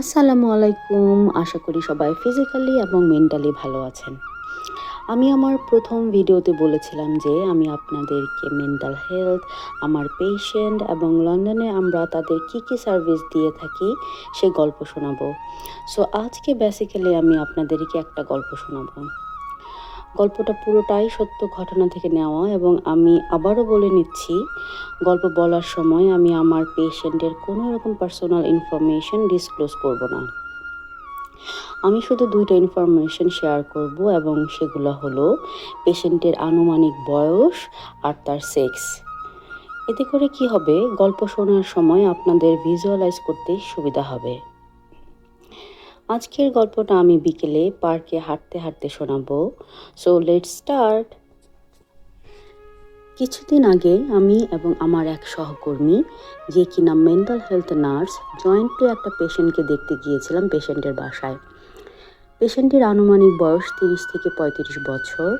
আসসালামু আলাইকুম। আশা করি সবাই ফিজিক্যালি এবং মেন্টালি ভালো আছেন। আমি আমার প্রথম ভিডিওতে বলেছিলাম যে আমি আপনাদেরকে মেন্টাল হেলথ আমার পেশেন্ট এবং লন্ডনে আমরা তাদের কি কি সার্ভিস দিয়ে থাকি সে গল্প শোনাবো। সো আজকে বেসিক্যালি আমি আপনাদেরকে একটা গল্প শোনাবো। গল্পটা পুরোটাই সত্য ঘটনা থেকে নেওয়া এবং আমি আবারও বলে নিচ্ছি, গল্প বলার সময় আমি আমার পেশেন্টের কোনো রকম পার্সোনাল ইনফরমেশন ডিসক্লোজ করব না। আমি শুধু দুইটা ইনফরমেশন শেয়ার করব এবং সেগুলো হলো পেশেন্টের আনুমানিক বয়স আর তার সেক্স এতে করে কি হবে? গল্প শোনার সময় আপনাদের ভিজুয়ালাইজ করতে সুবিধা হবে। আজকের গল্পটা আমি বিকেলে পার্কে হাঁটতে হাঁটতে শোনাবো। সো লেট স্টার্ট কিছুদিন আগে আমি এবং আমার এক সহকর্মী, যে কিনা মেন্টাল হেলথ নার্স জয়েন্টলি একটা পেশেন্টকে দেখতে গিয়েছিলাম পেশেন্টের বাসায়। পেশেন্টের আনুমানিক বয়স তিরিশ থেকে পঁয়ত্রিশ বছর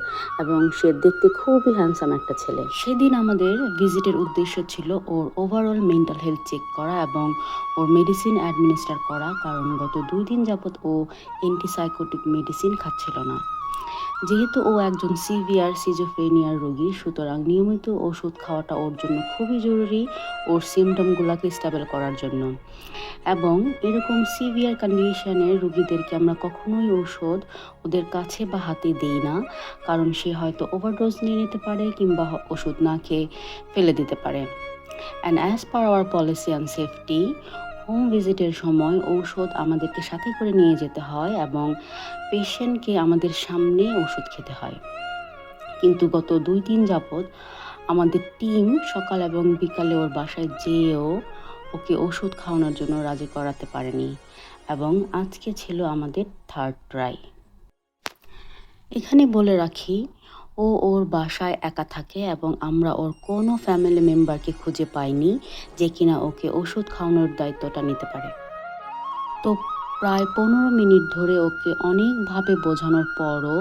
এবং সে দেখতে খুবই হ্যান্ডসাম একটা ছেলে। সেদিন আমাদের ভিজিটের উদ্দেশ্য ছিল ওর ওভারঅল মেন্টাল হেলথ চেক করা এবং ওর মেডিসিন অ্যাডমিনিস্টার করা, কারণ গত দুই দিন যাবৎ ও অ্যান্টিসাইকোটিক মেডিসিন খাচ্ছিল না। যেহেতু ও একজন সিভিয়ার সিজোফ্রেনিয়ার রোগী, সুতরাং নিয়মিত ওষুধ খাওয়াটা ওর জন্য খুবই জরুরি ওর সিমটমগুলোকে স্টেবল করার জন্য। এবং এরকম সিভিয়ার কন্ডিশনের রোগীদেরকে আমরা কখনোই ওষুধ ওদের কাছে বা হাতে দিই না, কারণ সে হয়তো ওভারডোজ নিয়ে নিতে পারে কিংবা ওষুধ না খেয়ে ফেলে দিতে পারে। And as per our policy and safety home ভিজিটের সময় ঔষধ আমাদেরকে সাথে করে নিয়ে যেতে হয় এবং পেশেন্টকে আমাদের সামনে ওষুধ খেতে হয়। কিন্তু গত দুই দিন যাবৎ আমাদের টিম সকাল এবং বিকালে ওর বাসায় যেয়েও ওকে ওষুধ খাওয়ানোর জন্য রাজি করাতে পারেনি এবং আজকে ছিল আমাদের থার্ড ট্রাই এখানে বলে রাখি ও ওর বাসায় একা থাকে এবং আমরা ওর কোনো ফ্যামিলি মেম্বারকে খুঁজে পাইনি যে কিনা ওকে ওষুধ খাওয়ানোর দায়িত্বটা নিতে পারে। তো প্রায় পনেরো মিনিট ধরে ওকে অনেকভাবে বোঝানোর পরও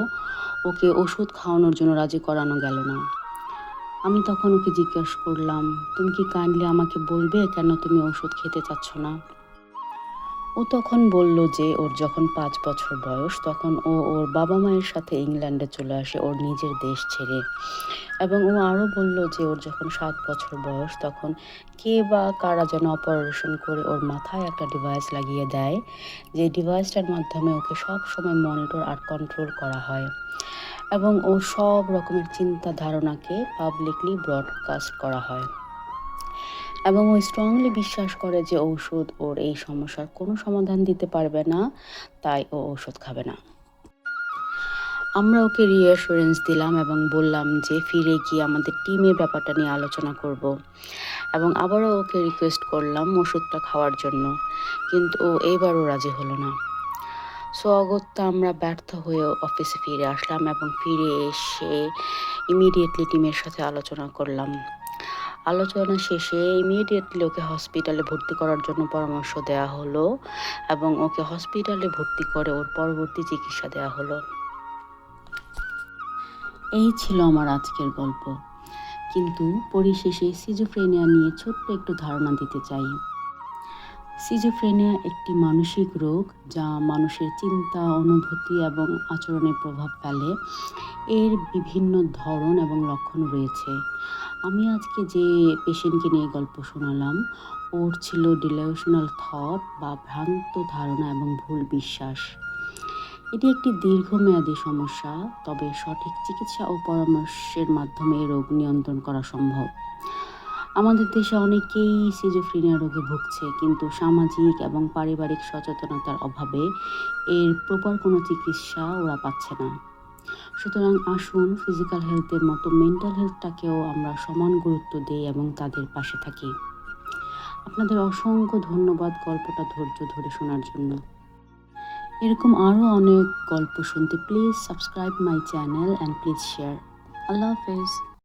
ওকে ওষুধ খাওয়ানোর জন্য রাজি করানো গেল না। আমি তখন ওকে জিজ্ঞেস করলাম, তুমি কি কাইন্ডলি আমাকে বলবে কেন তুমি ওষুধ খেতে চাচ্ছ না? ও তখন বলল যে ওর যখন পাঁচ বছর বয়স, তখন ও ওর বাবা মায়ের সাথে ইংল্যান্ডে চলে আসে ওর নিজের দেশ ছেড়ে। এবং ও আরও বলল যে ওর যখন সাত বছর বয়স, তখন কে বা কারা যেন অপারেশন করে ওর মাথায় একটা ডিভাইস লাগিয়ে দেয়, যে ডিভাইসটার মাধ্যমে ওকে সব সময় মনিটর আর কন্ট্রোল করা হয়। এবং ও সব রকমের চিন্তা ধারণাকে পাবলিকলি ব্রডকাস্ট করা হয়। এবং ও স্ট্রংলি বিশ্বাস করে যে ঔষধ ওর এই সমস্যার কোনো সমাধান দিতে পারবে না, তাই ও ঔষধ খাবে না। আমরা ওকে রিঅ্যাসুরেন্স দিলাম এবং বললাম যে ফিরে গিয়ে আমাদের টিমের ব্যাপারটা নিয়ে আলোচনা করব। এবং আবারও ওকে রিকোয়েস্ট করলাম ওষুধটা খাওয়ার জন্য। কিন্তু ও এইবারও রাজি হলো না। সো অগত্যা আমরা ব্যর্থ হয়ে অফিসে ফিরে আসলাম এবং ফিরে এসে ইমিডিয়েটলি টিমের সাথে আলোচনা করলাম। আলোচনা শেষে ইমিডিয়েটলি ওকে হসপিটালে ভর্তি করার জন্য পরামর্শ দেওয়া হলো এবং ওকে হসপিটালে ভর্তি করে ওর পরবর্তী চিকিৎসা দেওয়া হলো। এই ছিল আমার আজকের গল্প। কিন্তু পরিশেষে সিজোফ্রেনিয়া নিয়ে ছোট্ট একটু ধারণা দিতে চাই। সিজোফ্রেনিয়া একটি মানসিক রোগ যা মানুষের চিন্তা, অনুভূতি এবং আচরণে প্রভাব ফেলে। এর বিভিন্ন ধরন এবং লক্ষণ রয়েছে। আমি আজকে যে পেশেন্টকে নিয়ে গল্প শোনালাম, ওর ছিল ডিলেশনাল থট বা ভ্রান্ত ধারণা এবং ভুল বিশ্বাস। এটি একটি দীর্ঘমেয়াদী সমস্যা, তবে সঠিক চিকিৎসা ও পরামর্শের মাধ্যমে রোগ নিয়ন্ত্রণ করা সম্ভব। আমাদের দেশে অনেকেই সিজোফ্রিনিয়া রোগে ভুগছে, কিন্তু সামাজিক এবং পারিবারিক সচেতনতার অভাবে এর প্রপার কোনো চিকিৎসা ওরা পাচ্ছে না। সুতরাং আসুন ফিজিক্যাল হেলথের মতো মেন্টাল হেলথটাকেও আমরা সমান গুরুত্ব দিই এবং তাদের পাশে থাকি। আপনাদের অসংখ্য ধন্যবাদ গল্পটা ধৈর্য ধরে শোনার জন্য। এরকম আরও অনেক গল্প শুনতে please subscribe my channel and please share আল্লাহ হাফেজ।